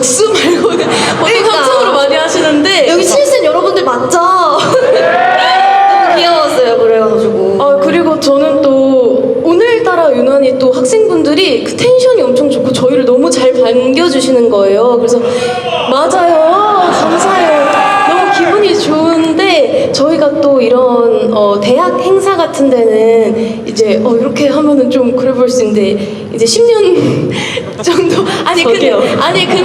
박수 말고는 보통 그러니까. 함성으로 많이 하시는데 여기 실습 여러분들 맞죠? 너무 귀여웠어요 그래가지고 아 그리고 저는 또 오늘따라 유난히 또 학생분들이 그 텐션이 엄청 좋고 저희를 너무 잘 반겨주시는 거예요. 그래서 맞아요. 너무 기분이 좋은데 저희가 또 이런 어, 대학 행사 같은 데는 이제 어, 이렇게 하면은 좀 그래 볼수 있는데 이제 10년 정도 아니 근데. 아니 근데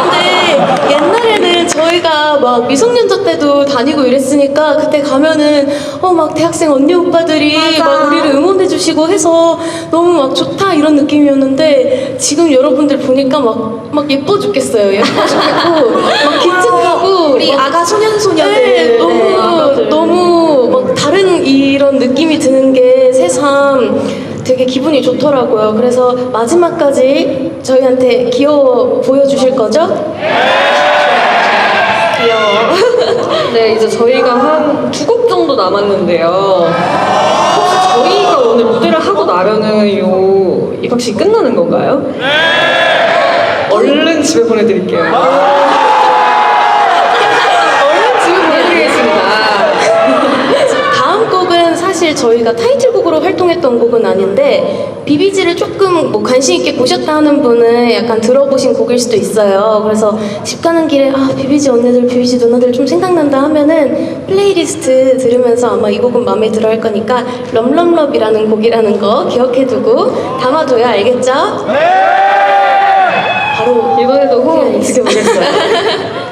옛날에는 저희가 막 미성년자 때도 다니고 이랬으니까 그때 가면은 어 막 대학생 언니 오빠들이 맞아. 막 우리를 응원해 주시고 해서 너무 막 좋다 이런 느낌이었는데 지금 여러분들 보니까 막 막 예뻐 죽겠어요 예뻐 죽겠고 막 기특하고 우리 막 아가 소년 소녀들 네, 너무 이런 느낌이 드는 게 새삼 되게 기분이 좋더라고요. 그래서 마지막까지 저희한테 귀여워 보여주실 거죠? 네, 이제 저희가 한 두 곡 정도 남았는데요. 혹시 저희가 오늘 무대를 하고 나면은 요 입학식이 끝나는 건가요? 네! 얼른 집에 보내드릴게요. 얼른 집에 보내드리겠습니다. 다음 곡은 사실 저희가 타이틀곡으로 활동했던 곡은 아닌데 비비지를 조금 뭐 관심 있게 보셨다 하는 분은 약간 들어보신 곡일 수도 있어요. 그래서 집 가는 길에 아 비비지 언니들, 비비지 누나들 좀 생각난다 하면은 플레이리스트 들으면서 아마 이 곡은 마음에 들어 할 거니까 럼럼럽이라는 곡이라는 거 기억해두고 담아둬야 알겠죠? 바로 이번에도 호흡 지켜보겠어요.